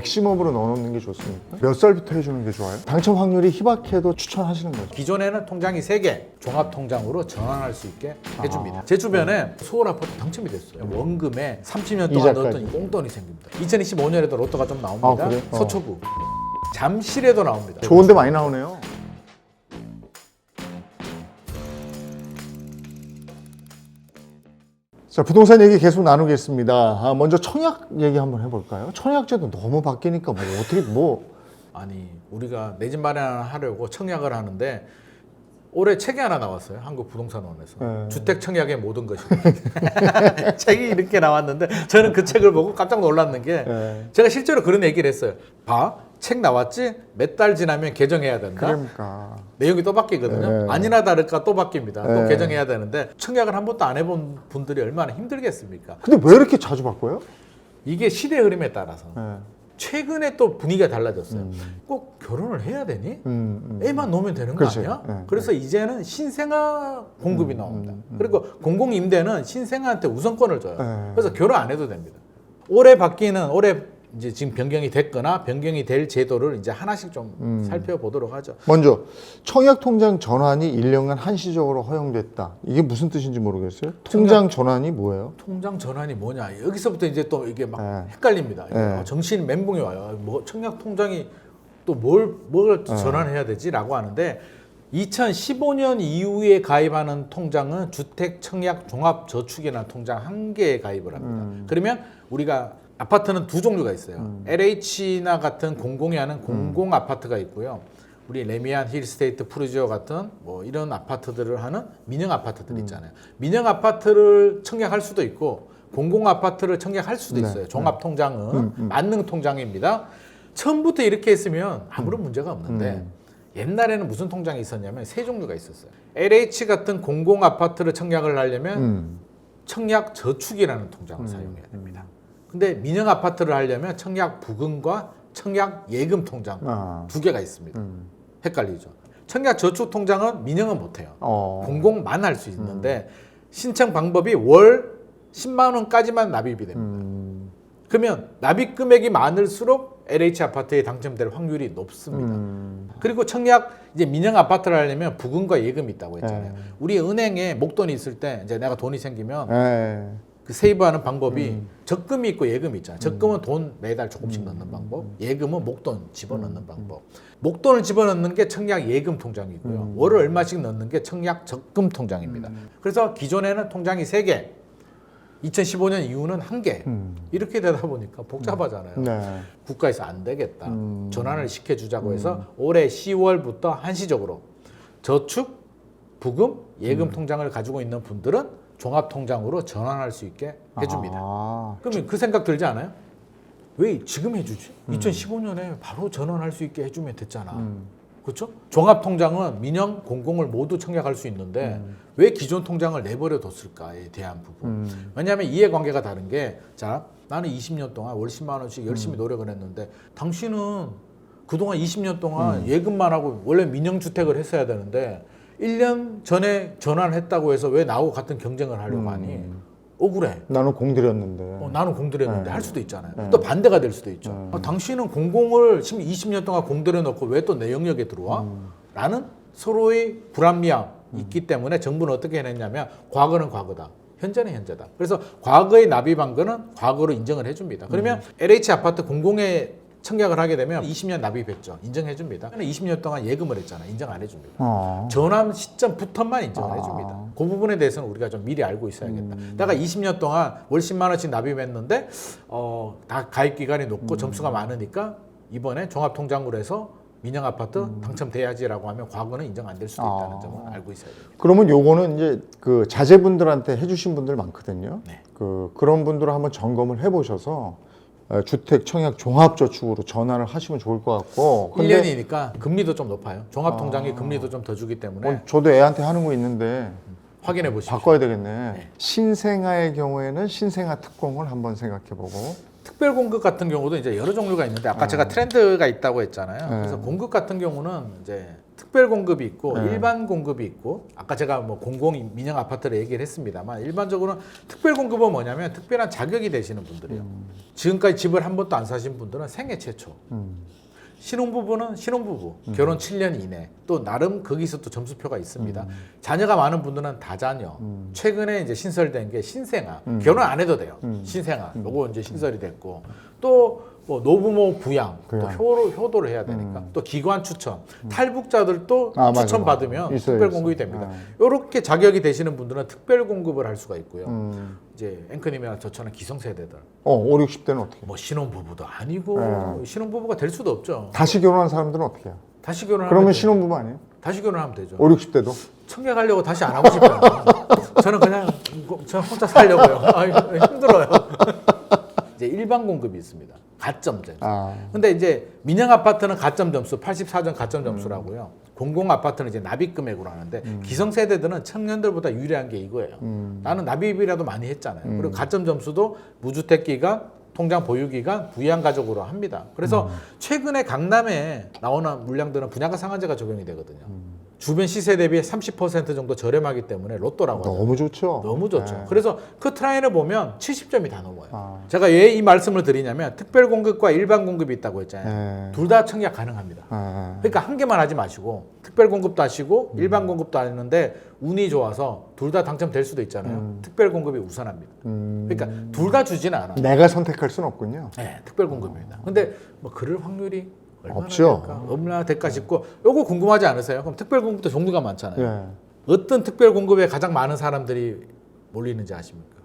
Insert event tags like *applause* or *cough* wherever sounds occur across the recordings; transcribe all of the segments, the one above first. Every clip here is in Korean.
맥시멈으로 넣어놓는 게 좋습니까? 몇 살부터 해주는 게 좋아요? 당첨 확률이 희박해도 추천하시는 거죠. 기존에는 통장이 세 개 종합 통장으로 전환할 수 있게 해줍니다. 제 주변에 서울 아파트 당첨이 됐어요. 원금에 30년 동안 이자까지. 넣었더니 꽁돈이 생깁니다. 2025년에도 로또가 좀 나옵니다. 아, 그래요? 어. 서초구 잠실에도 나옵니다. 좋은 데 많이 나오네요. 자, 부동산 얘기 계속 나누겠습니다. 아, 먼저 청약 얘기 한번 해볼까요? 청약제도 너무 바뀌니까 뭐 어떻게 뭐 아니 우리가 내 집 마련하려고 청약을 하는데 올해 책이 하나 나왔어요. 한국 부동산원에서 네. 주택 청약의 모든 것이 *laughs* 책이 이렇게 나왔는데 저는 그 책을 보고 깜짝 놀랐는 게 네. 제가 실제로 그런 얘기를 했어요. 봐, 책 나왔지? 몇 달 지나면 개정해야 된다. 그러니까 내용이 또 바뀌거든요. 네. 아니나 다를까 또 바뀝니다. 또 네. 개정해야 되는데 청약을 한 번도 안 해본 분들이 얼마나 힘들겠습니까? 근데 왜 이렇게 자주 바꿔요? 이게 시대 흐름에 따라서 네. 최근에 또 분위기가 달라졌어요. 꼭 결혼을 해야 되니? 음, 음. 애만 놓으면 되는 거 그렇지. 아니야? 네, 그래서 이제는 신생아 공급이 음, 나옵니다. 그리고 공공임대는 신생아한테 우선권을 줘요. 네. 그래서 결혼 안 해도 됩니다. 올해 바뀌는 올해 이제 지금 변경이 됐거나 변경이 될 제도를 이제 하나씩 좀 음. 살펴보도록 하죠. 먼저 청약 통장 전환이 1년간 한시적으로 허용됐다. 이게 무슨 뜻인지 모르겠어요. 통장 전환이 뭐예요? 통장 전환이 뭐냐? 여기서부터 이제 또 이게 막 네. 헷갈립니다. 네. 정신 멘붕이 와요. 뭐 청약 통장이 또 뭘뭘 네. 전환해야 되지라고 하는데 2015년 이후에 가입하는 통장은 주택 청약 종합 저축이라는 통장 한 개에 가입을 합니다. 음. 그러면 우리가 아파트는 두 종류가 있어요. LH나 같은 공공이 하는 공공 아파트가 있고요. 우리 레미안 힐스테이트 프루지오 같은 뭐 이런 아파트들을 하는 민영 아파트들 있잖아요. 민영 아파트를 청약할 수도 있고 공공 아파트를 청약할 수도 네, 있어요. 종합 통장은 만능 통장입니다. 처음부터 이렇게 했으면 아무런 문제가 없는데 옛날에는 무슨 통장이 있었냐면 세 종류가 있었어요. LH 같은 공공 아파트를 청약을 하려면 음. 청약 저축이라는 통장을 사용해야 됩니다. 근데 민영 아파트를 하려면 청약 부금과 청약 예금 통장 아. 두 개가 있습니다. 음. 헷갈리죠. 청약 저축 통장은 민영은 못 해요. 어. 공공만 할 수 있는데 신청 방법이 월 10만 원까지만 납입이 됩니다. 음. 그러면 납입 금액이 많을수록 LH 아파트에 당첨될 확률이 높습니다. 음. 그리고 청약 이제 민영 아파트를 하려면 부금과 예금이 있다고 했잖아요. 네. 우리 은행에 목돈이 있을 때 이제 내가 돈이 생기면 예. 그 세이브하는 방법이 음. 적금이 있고 예금이 있잖아요. 적금은 돈 매달 조금씩 넣는 방법, 예금은 목돈 집어넣는 음. 방법. 목돈을 집어넣는 게 청약 예금 통장이고요. 음. 월을 얼마씩 넣는 게 청약 적금 통장입니다. 그래서 기존에는 통장이 세 개, 2015년 이후는 한 개. 음. 이렇게 되다 보니까 복잡하잖아요. 네. 국가에서 안 되겠다. 음. 전환을 시켜주자고 해서 올해 10월부터 한시적으로 저축, 부금, 음. 예금 통장을 가지고 있는 분들은 종합 통장으로 전환할 수 있게 해줍니다. 아. 그러면 그 생각 들지 않아요? 왜 지금 해주지? 음. 2015년에 바로 전환할 수 있게 해주면 됐잖아. 음. 그렇죠? 종합 통장은 민영, 공공을 모두 청약할 수 있는데 왜 기존 통장을 내버려 뒀을까에 대한 부분. 음. 왜냐하면 이해관계가 다른 게, 자, 나는 20년 동안 월 10만 원씩 열심히 음. 노력을 했는데, 당신은 그동안 20년 동안 음. 예금만 하고 원래 민영주택을 했어야 되는데, 1년 전에 전환했다고 해서 왜 나하고 같은 경쟁을 하려고 음. 하니? 억울해. 나는 공들였는데. 어, 나는 공들였는데 네. 할 수도 있잖아요. 네. 또 반대가 될 수도 있죠. 네. 어, 당신은 공공을 지금 20년 동안 공들여 놓고 왜 또 내 영역에 들어와? 음. 라는 서로의 불합리함 있기 때문에 정부는 어떻게 해냈냐면 과거는 과거다. 현재는 현재다. 그래서 과거의 납입한 거는 과거로 인정을 해줍니다. 그러면 LH 아파트 공공에 청약을 하게 되면 20년 납입했죠. 인정해줍니다. 20년 동안 예금을 했잖아. 인정 안 해줍니다. 어. 전환 시점부터만 인정을 아. 해줍니다. 그 부분에 대해서는 우리가 좀 미리 알고 있어야겠다. 내가 20년 동안 월 10만 원씩 납입했는데 어, 다 가입 기간이 높고 점수가 많으니까 이번에 종합통장으로 해서 민영 아파트 당첨돼야지라고 하면 과거는 인정 안 될 수도 있다는 아. 점은 알고 있어야 돼요. 그러면 요거는 이제 그 자제분들한테 해주신 분들 많거든요. 네. 그 그런 분들을 한번 점검을 해보셔서 에, 주택 청약 종합저축으로 전환을 하시면 좋을 것 같고. 1년이니까 금리도 좀 높아요. 종합통장이 아. 금리도 좀 더 주기 때문에 어, 저도 애한테 하는 거 있는데 확인해 보십시오. 바꿔야 되겠네. 네. 신생아의 경우에는 신생아 특공을 한번 생각해보고 특별 공급 같은 경우도 이제 여러 종류가 있는데 아까 제가 트렌드가 있다고 했잖아요. 네. 그래서 공급 같은 경우는 이제 특별 공급이 있고 네. 일반 공급이 있고 아까 제가 뭐 공공 민영 아파트를 얘기를 했습니다만 일반적으로는 특별 공급은 뭐냐면 특별한 자격이 되시는 분들이요. 지금까지 집을 한 번도 안 사신 분들은 생애 최초. 음. 신혼부부는 신혼부부. 결혼 7년 이내. 또 나름 거기서 또 점수표가 있습니다. 자녀가 많은 분들은 다자녀. 최근에 이제 신설된 게 신생아. 결혼 안 해도 돼요. 신생아. 요거 이제 신설이 됐고. 또 뭐 노부모 부양, 또 부양. 효로, 효도를 해야 되니까 또 기관 추천 탈북자들도 아, 맞아, 추천 맞아. 받으면 있어요, 특별 있어. 공급이 됩니다. 네. 이렇게 자격이 되시는 분들은 특별 공급을 할 수가 있고요. 음. 이제 앵커님이나 저처럼 기성세대들 어, 5, 60대는 어떻게? 뭐 신혼부부도 아니고 네. 신혼부부가 될 수도 없죠. 다시 결혼한 사람들은 어떻게 해요? 다시 결혼하면 그러면 돼요. 신혼부부 아니에요? 다시 결혼하면 되죠. 5, 60대도? 청계 가려고 다시 안 하고 싶어요. *laughs* 저는 그냥 저 혼자 살려고요. *laughs* 아, 힘들어요. *laughs* 이제 일반 공급이 있습니다. 가점 점수. 아. 근데 이제 민영 아파트는 가점 점수 84점 가점 점수라고요. 공공 아파트는 이제 납입 금액으로 하는데 기성 세대들은 청년들보다 유리한 게 이거예요. 나는 납입이라도 많이 했잖아요. 그리고 가점 점수도 무주택 기간 통장 보유 기간 부양 가족으로 합니다. 그래서 최근에 강남에 나오는 물량들은 분양가 상한제가 적용이 되거든요. 주변 시세 대비 30% 정도 저렴하기 때문에 로또라고 하죠. 너무 좋죠. 너무 좋죠. 네. 그래서 그 트라인을 보면 70점이 다 넘어요. 아. 제가 왜 이 말씀을 드리냐면 특별 공급과 일반 공급이 있다고 했잖아요. 네. 둘다 청약 가능합니다. 아. 그러니까 한 개만 하지 마시고 특별 공급도 하시고 일반 공급도 하는데 운이 좋아서 둘 다 당첨될 수도 있잖아요. 특별 공급이 우선합니다. 음. 그러니까 둘 다 주지는 않아. 내가 선택할 수는 없군요. 네, 특별 공급입니다. 근데 뭐 그럴 확률이 없죠. 될까? 얼마나 될까 싶고 요거 궁금하지 않으세요? 그럼 특별 공급도 종류가 많잖아요. 예. 어떤 특별 공급에 가장 많은 사람들이 몰리는지 아십니까?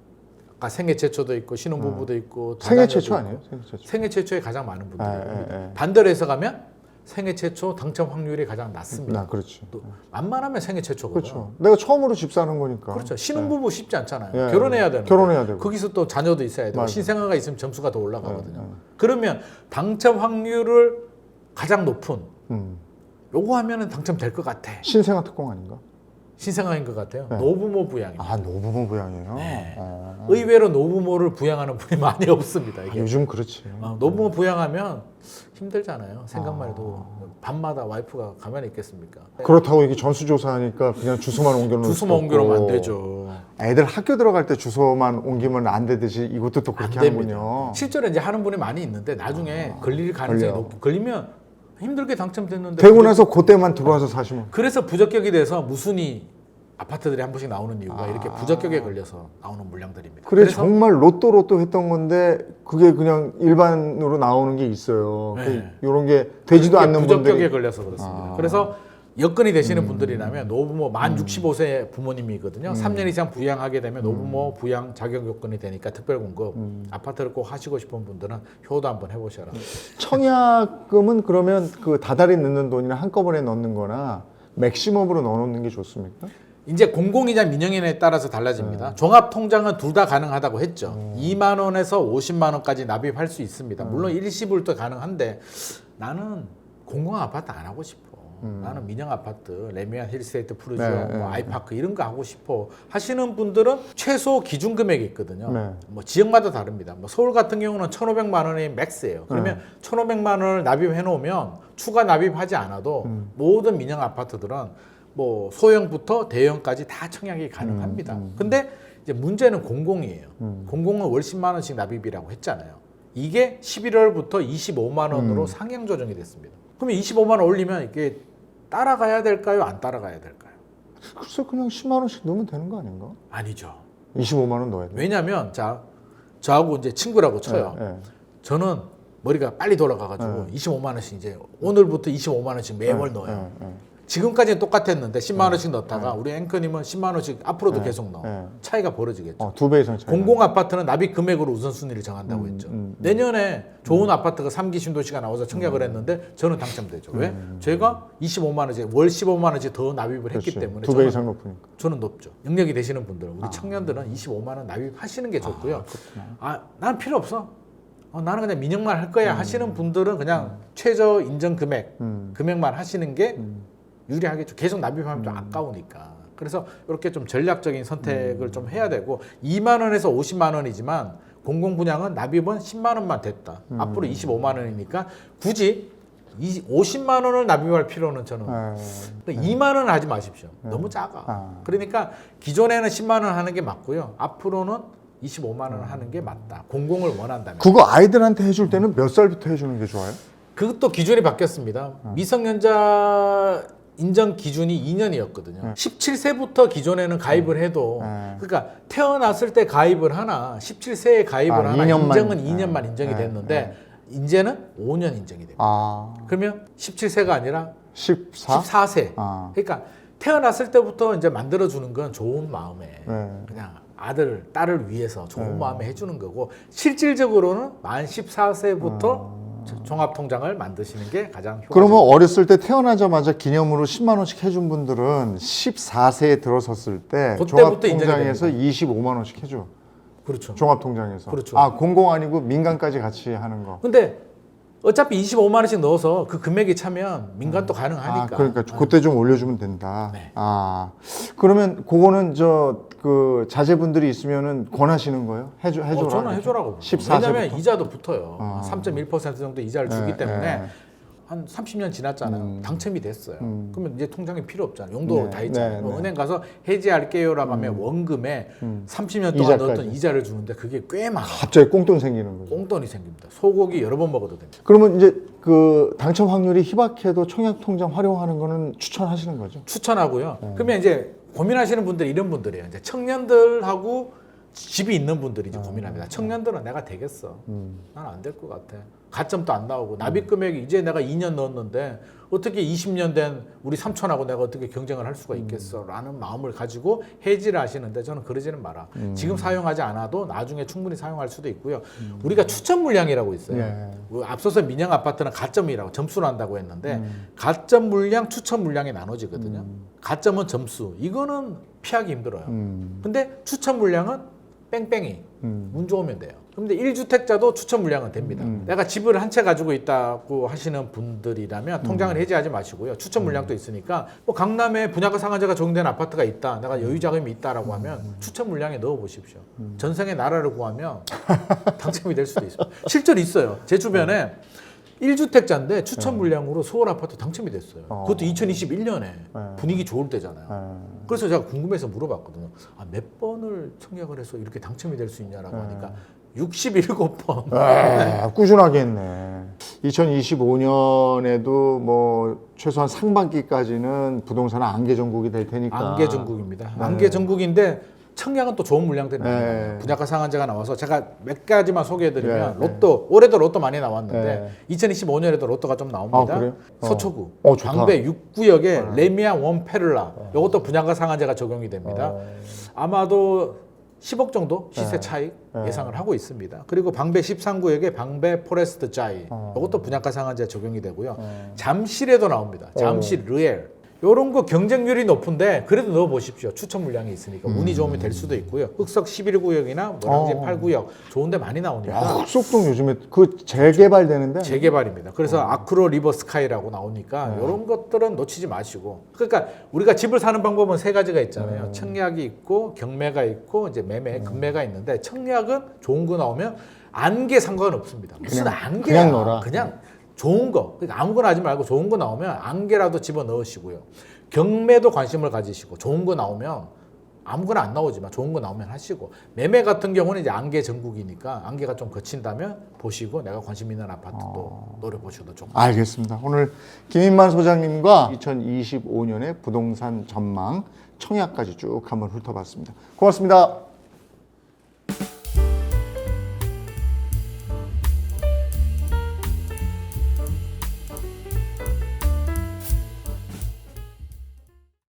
아까 생애 최초도 있고 신혼부부도 있고 아. 생애 다자녀도 최초 있고. 아니에요? 생애 최초. 생애 최초에 가장 많은 분들이 아, 요 예, 예. 반대로 해석하면 생애 최초 당첨 확률이 가장 낮습니다. 나 그렇지. 또 만만하면 생애 최초거든요. 그렇죠. 내가 처음으로 집 사는 거니까. 그렇죠. 신혼부부 쉽지 않잖아요. 예, 결혼해야 되는 결혼해야 되고. 거기서 또 자녀도 있어야 되고 맞아요. 신생아가 있으면 점수가 더 올라가거든요. 예, 예. 그러면 당첨 확률을 가장 높은 음. 요거 하면은 당첨될 것 같아. 신생아 특공 아닌가? 신생아인 것 같아요. 네. 노부모 부양입니다. 아 노부모 부양이에요. 네. 어. 의외로 노부모를 부양하는 분이 *laughs* 많이 없습니다. 아, 이게 요즘 그렇지. 어, 노부모 부양하면 힘들잖아요. 생각만 해도 밤마다 와이프가 가만히 있겠습니까? 그렇다고 이게 전수조사하니까 그냥 주소만 옮겨놓을 주소만 옮겨놓으면 안. 되죠. 애들 학교 들어갈 때 주소만 옮기면 안 되듯이 이것도 또안 그렇게. 하는군요. 실제로 이제 하는 분이 많이 있는데 나중에 걸릴 가능성이 걸려. 높 걸리면 힘들게 당첨됐는데 되고 나서 그때만 들어와서 사시면 그래서 부적격이 돼서 무순이 아파트들이 한 번씩 나오는 이유가 아. 이렇게 부적격에 걸려서 나오는 물량들입니다. 그래 그래서 정말 로또 로또 했던 건데 그게 그냥 일반으로 나오는 게 있어요. 네. 이런 게 되지도 않는 부적격에 분들이 걸려서 그렇습니다. 아. 음. 그래서 여건이 되시는 분들이라면 노부모 만 65세 부모님이거든요. 3년 이상 부양하게 되면 음. 노부모 부양 자격 요건이 되니까 특별 공급 아파트를 꼭 하시고 싶은 분들은 효도 한번 해보셔라. 청약금은 그러면 그 다달이 넣는 돈이나 한꺼번에 넣는 거나 맥시멈으로 넣어놓는 게 좋습니까? 이제 공공이냐 민영이냐에 따라서 달라집니다. 종합 통장은 둘 다 가능하다고 했죠. 2만 원에서 50만 원까지 납입할 수 있습니다. 물론 일시불도 가능한데 나는 공공 아파트 안 하고 싶어. 나는 민영 아파트, 레미안 힐스테이트 푸르지오, 네, 네, 뭐 아이파크 이런 거 하고 싶어 하시는 분들은 최소 기준 금액이 있거든요. 네. 뭐 지역마다 다릅니다. 뭐 서울 같은 경우는 1,500만 원이 맥스예요. 그러면 1,500만 원을 납입해 놓으면 추가 납입하지 않아도 모든 민영 아파트들은 뭐 소형부터 대형까지 다 청약이 가능합니다. 근데 이제 문제는 공공이에요. 공공은 월 10만 원씩 납입이라고 했잖아요. 이게 11월부터 25만 원으로 상향 조정이 됐습니다. 그러면 25만 원 올리면 이게 따라가야 될까요? 안 따라가야 될까요? 글쎄 그냥 10만 원씩 넣으면 되는 거 아닌가? 아니죠. 25만 원 넣어야 돼. 왜냐면 자 저하고 이제 친구라고 쳐요. 네, 네. 저는 머리가 빨리 돌아가가지고 25만 원씩 이제 오늘부터 25만 원씩 매월 넣어요. 네, 네. 지금까지는 똑같았는데 10만 원씩 넣다가 우리 앵커님은 10만 원씩 앞으로도 계속 넣어. 네. 차이가 벌어지겠죠. 어, 두배 이상 차이. 공공 아파트는 납입 금액으로 우선순위를 정한다고 했죠. 음, 내년에 좋은 아파트가 3기 신도시가 나와서 청약을 했는데 저는 당첨되죠. 왜? 제가 25만 원씩 월 15만 원씩 더 납입을 했기 때문에 두배 저는, 이상 높으니까. 저는 높죠. 능력이 되시는 분들, 우리 청년들은 25만 원 납입하시는 게 좋고요. 아, 난 필요 없어. 어, 나는 그냥 민영만 할 거야 하시는 분들은 그냥 최저 인정 금액 음. 금액만 하시는 게 유리하겠죠. 계속 납입하면 좀 아까우니까. 그래서 이렇게 좀 전략적인 선택을 좀 해야 되고 2만 원에서 50만 원이지만 공공 분양은 납입은 10만 원만 됐다. 음. 앞으로 25만 원이니까 굳이 20, 50만 원을 납입할 필요는 저는 네. 2만 원 하지 마십시오. 너무 작아. 아. 그러니까 기존에는 10만 원 하는 게 맞고요. 앞으로는 25만 원 음. 하는 게 맞다. 공공을 원한다면. 그거 아이들한테 해줄 때는 몇 살부터 해주는 게 좋아요? 그것도 기준이 바뀌었습니다. 어. 미성년자 인정 기준이 2년이었거든요. 17세부터 기존에는 가입을 해도 네. 그러니까 태어났을 때 가입을 하나 17세에 가입을 아, 하나 2년만. 인정은 2년만 네. 인정이 네. 됐는데 이제는 5년 인정이 됩니다. 아, 그러면 17세가 아니라 14? 14세. 아, 그러니까 태어났을 때부터 이제 만들어 주는 건 좋은 마음에 네. 그냥 아들 딸을 위해서 좋은 네. 마음에 해주는 거고 실질적으로는 만 14세부터 아. 종합 통장을 만드시는 게 가장 효과적. 그러면 어렸을 때 태어나자마자 기념으로 10만 원씩 해준 분들은 14세에 들어섰을 때 그때부터 종합통장에서 25만 원씩 해줘. 그렇죠. 종합통장에서. 그렇죠. 아 공공 아니고 민간까지 같이 하는 거. 근데 어차피 25만 원씩 넣어서 그 금액이 차면 민간도 아 가능하니까. 그러니까 그때 좀 올려주면 된다. 네. 아 그러면 그거는 저 그 자제분들이 있으면은 권하시는 거예요? 해줘 해줘라. 어, 저는 해줘라고. 14 왜냐하면? 이자도 붙어요. 아. 3.1% 정도 이자를 주기 네, 때문에 네. 한 30년 지났잖아요. 음. 당첨이 됐어요. 음. 그러면 이제 통장이 필요 없잖아요. 용도 네, 다 있잖아요. 네, 뭐 네. 은행 가서 해지할게요라고 하면 원금에 음. 30년 동안 이자까지. 넣었던 이자를 주는데 그게 꽤 많아. 갑자기 꽁돈 생기는 거죠. 꽁돈이 생깁니다. 소고기 여러 번 먹어도 됩니다. 그러면 이제 그 당첨 확률이 희박해도 청약 통장 활용하는 거는 추천하시는 거죠? 추천하고요. 네. 그러면 이제 고민하시는 분들이 이런 분들이에요. 이제 청년들하고 집이 있는 분들이 이제 고민합니다. 청년들은 내가 되겠어. 아. 음. 난안 될 것 같아. 가점도 안 나오고 납입 금액이 이제 내가 2년 넣었는데 어떻게 20년 된 우리 삼촌하고 내가 어떻게 경쟁을 할 음. 수가 있겠어라는 마음을 가지고 해지를 하시는데 저는 그러지는 마라. 음. 지금 사용하지 않아도 나중에 충분히 사용할 수도 있고요. 우리가 추천 물량이라고 있어요. 예. 그 앞서서 민영 아파트는 가점이라고 점수로 한다고 했는데 음. 가점 물량, 추천 물량이 나눠지거든요. 가점은 점수. 이거는 피하기 힘들어요. 음. 근데 추천 물량은 뺑뺑이 음. 운 좋으면 돼요. 근데 1주택자도 추천 물량은 됩니다. 음. 내가 집을 한 채 가지고 있다고 하시는 분들이라면 통장을 해지하지 마시고요. 추천 물량도 있으니까 뭐 강남에 분양가 상한제가 적용된 아파트가 있다. 내가 여유 자금이 있다라고 하면 추천 물량에 넣어 보십시오. 전생에 나라를 구하면 당첨이 될 수도 있어요. 실제로 있어요. 제 주변에 1주택자인데 추천 물량으로 서울 아파트 당첨이 됐어요. 어. 그것도 2021년에 네. 분위기 좋을 때잖아요. 예. 그래서 제가 궁금해서 물어봤거든요. 아, 몇 번을 청약을 해서 이렇게 당첨이 될 수 있냐라고 네. 하니까 67번. 에, 꾸준하게 했네. 2025년에도 뭐 최소한 상반기까지는 부동산 안개 전국이 될 테니까. 안개 전국입니다. 네. 안개 전국인데 청약은 또 좋은 물량들이 네. 나와요. 분양가 상한제가 나와서 제가 몇 가지만 소개해드리면 네, 로또 올해도 로또 많이 나왔는데 네. 2025년에도 로또가 좀 나옵니다. 아, 그래요? 어. 서초구, 어, 좋다. 광배 6구역에 레미안 원페를라 이것도 분양가 상한제가 적용이 됩니다. 어. 아마도 10억 정도 시세 네. 차익 네. 예상을 하고 있습니다. 그리고 방배 13구역에 방배 포레스트 자이 어. 이것도 분양가 상한제 적용이 되고요. 어. 잠실에도 나옵니다. 잠실 르엘 요런 거 경쟁률이 높은데 그래도 넣어 보십시오. 추천 물량이 있으니까 운이 좋으면 될 수도 있고요. 흑석 11구역이나 모랑진 어. 8구역 좋은데 많이 나오니까 야, 흑석동 요즘에 그 재개발되는데. 재개발입니다. 그래서 아크로 리버 스카이라고 나오니까 네. 이런 것들은 놓치지 마시고. 그러니까 우리가 집을 사는 방법은 세 가지가 있잖아요. 네. 청약이 있고 경매가 있고 이제 매매, 금매가 있는데 청약은 좋은 거 나오면 안개 상관없습니다. 무슨 안개야? 그냥 넣어라. 그냥 좋은 거. 그러니까 아무거나 하지 말고 좋은 거 나오면 안개라도 집어 넣으시고요. 경매도 관심을 가지시고 좋은 거 나오면 아무거나 안 나오지만 좋은 거 나오면 하시고 매매 같은 경우는 이제 안개 전국이니까 안개가 좀 거친다면 보시고 내가 관심 있는 아파트도 노려보셔도 좋고 알겠습니다. 오늘 김인만 소장님과 2025년의 부동산 전망 청약까지 쭉 한번 훑어봤습니다. 고맙습니다.